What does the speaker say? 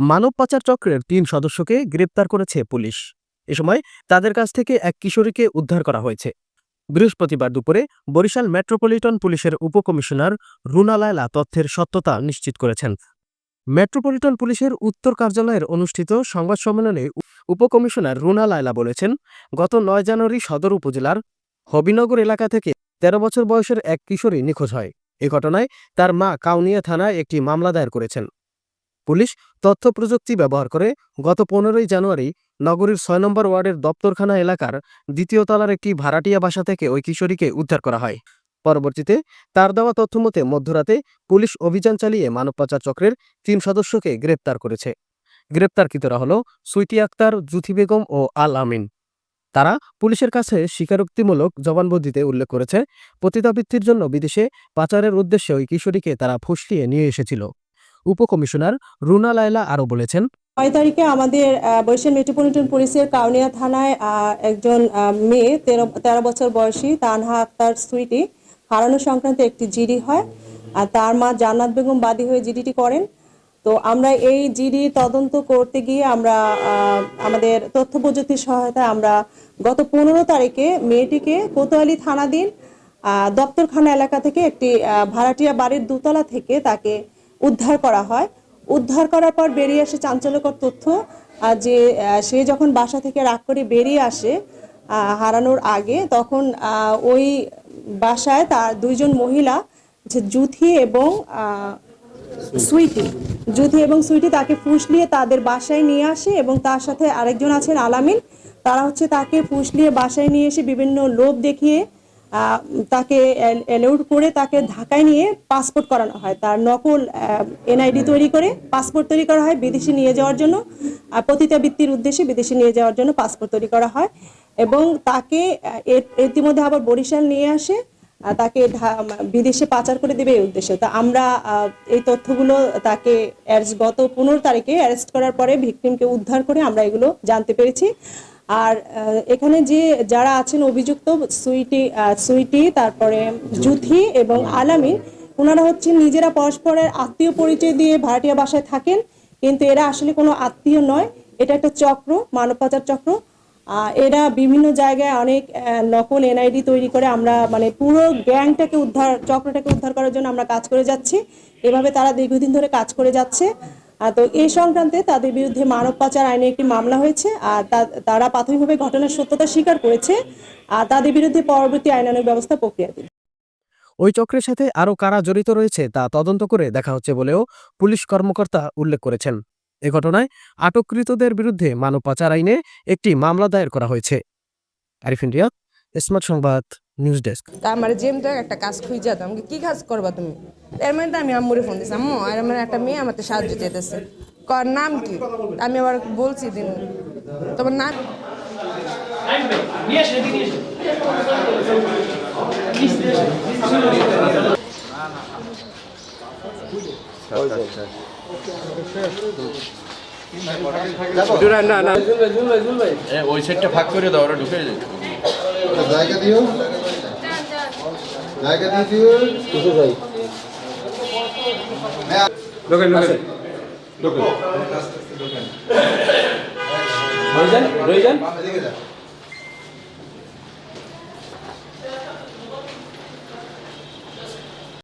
মানব পাচার চক্রের তিন সদস্যকে গ্রেপ্তার করেছে পুলিশ। এ সময় তাদের কাছ থেকে এক কিশোরীকে উদ্ধার করা হয়েছে। বৃহস্পতিবার দুপুরে বরিশাল মেট্রোপলিটন পুলিশের উপকমিশনার রুনা লায়লা তথ্যের সত্যতা নিশ্চিত করেছেন। মেট্রোপলিটন পুলিশের উত্তর কার্যালয়ের অনুষ্ঠিত সংবাদ সম্মেলনে উপকমিশনার রুনা লায়লা বলেছেন, গত নয় জানুয়ারি সদর উপজেলার হবিনগর এলাকা থেকে তেরো বছর বয়সের এক কিশোরী নিখোঁজ হয়। এ ঘটনায় তার মা কাউনিয়া থানায় একটি মামলা দায়ের করেছেন। পুলিশ তথ্য প্রযুক্তি ব্যবহার করে গত পনেরোই জানুয়ারি নগরীর ছয় নম্বর ওয়ার্ডের দপ্তরখানা এলাকার দ্বিতীয় তলার একটি ভাড়াটিয়া বাসা থেকে ওই কিশোরীকে উদ্ধার করা হয়। পরবর্তীতে তার দেওয়া তথ্যমতে মধ্যরাতে পুলিশ অভিযান চালিয়ে মানব পাচার চক্রের তিন সদস্যকে গ্রেপ্তার করেছে। গ্রেপ্তারকৃতরা হল সুইটি আক্তার, জুথি বেগম ও আল আমিন। তারা পুলিশের কাছে স্বীকারোক্তিমূলক জবানবন্দিতে উল্লেখ করেছে, পতিতাবৃত্তির জন্য বিদেশে পাচারের উদ্দেশ্যে ওই কিশোরীকে তারা ফুসলিয়ে নিয়ে এসেছিল। উপকমিশনার রুনা লায়লা আরও বলেছেন, ছয় তারিখে আমাদের বরিশাল মেট্রোপলিটন পুলিশের কাউনিয়া থানায় একজন মেয়ে তেরো তেরো বছর বয়সী তানহা আক্তার সুইটি হারানো সংক্রান্ত একটি জিডি হয়, আর তার মা জান্নাত বেগম বাদী হয়ে জিডিটি করেন। তো আমরা এই জিডি তদন্ত করতে গিয়ে আমরা আমাদের তথ্য প্রযুক্তির সহায়তায় আমরা গত পনেরো তারিখে মেয়েটিকে কোতোয়ালি থানাধীন দপ্তরখানা এলাকা থেকে একটি ভাড়াটিয়া বাড়ির দোতলা থেকে তাকে উদ্ধার করা হয়। উদ্ধার করার পর বেরিয়ে আসে চাঞ্চল্যকর তথ্য যে সে যখন বাসা থেকে রাগ করে বেরিয়ে আসে হারানোর আগে, তখন ওই বাসায় তার দুইজন মহিলা জুথি এবং সুইটি, জুথি এবং সুইটি তাকে ফুসলিয়ে তাদের বাসায় নিয়ে আসে এবং তার সাথে আরেকজন আছেন আলামিন। তারা হচ্ছে তাকে ফুসলিয়ে বাসায় নিয়ে এসে বিভিন্ন লোভ দেখিয়ে তাকে অ্যালাউড করে তাকে ঢাকায় নিয়ে পাসপোর্ট করানো হয়। তার নকল এনআইডি তৈরি করে পাসপোর্ট তৈরি করা হয় বিদেশে নিয়ে যাওয়ার জন্য। পতিতাবৃত্তির উদ্দেশ্যে বিদেশে নিয়ে যাওয়ার জন্য পাসপোর্ট তৈরি করা হয়। এবং তাকে ইতিমধ্যে আবার বরিশাল নিয়ে আসে। তাকে বিদেশে পাচার করে দেবে এই উদ্দেশ্যে। তা আমরা এই তথ্যগুলো তাকে গত পনেরো তারিখে অ্যারেস্ট করার পরে ভিকটিমকে উদ্ধার করে আমরা এগুলো জানতে পেরেছি। আর এখানে যে যারা আছেন অভিযুক্ত সুইটি সুইটি তারপরে জুথি। এবং আলামিন ওনারা হচ্ছেন নিজেরা পরস্পরের আত্মীয় পরিচয় দিয়ে ভাড়াটিয়া বাসায় থাকেন কিন্তু এরা আসলে কোনো আত্মীয় নয়। এটা একটা চক্র মানব পাচার চক্র এরা বিভিন্ন জায়গায় অনেক নকল এনআইডি তৈরি করে আমরা মানে পুরো গ্যাংটাকে উদ্ধার চক্রটাকে উদ্ধার করার জন্য আমরা কাজ করে যাচ্ছি। এভাবে তারা দীর্ঘদিন ধরে কাজ করে যাচ্ছে। তো এই সংক্রান্তে তাদের বিরুদ্ধে মানব পাচার আইনে একটি মামলা হয়েছে, আর তারা প্রাথমিকভাবে ঘটনার সত্যতা স্বীকার করেছে, আর তাদের বিরুদ্ধে পরবর্তী আইনানুগ ব্যবস্থা প্রক্রিয়াধীন ওই চক্রের সাথে আরও কারা জড়িত রয়েছে তা তদন্ত করে দেখা হচ্ছে বলেও পুলিশ কর্মকর্তা উল্লেখ করেছেন। এ ঘটনায় আটককৃতদের বিরুদ্ধে মানব পাচার আইনে একটি মামলা দায়ের করা হয়েছে। আরিফ ইন্ডিয়া স্মার্ট সংবাদ। নিউজ ডেস্ক তা আমার জেমটা একটা কাজ খুঁজে তো আমাকে কি কাজ করবা তুমি? এর মানে তো আমি আম্মুরে ফোন দিছি আম্মু আর আমার একটা মেয়ে আমাকে সাহায্য চেতেছে কর নাম কি? আমি আবার বলছি দিন। তোমার নাম? এ, ওই সাইডটা ফাঁক করে দাও ওরা ঢুকে যায় জায়গা দিও। জায়গা দিয়ে দিও কোথায় যাই। লোকেন লোকেন লোকেন রইজান রইজান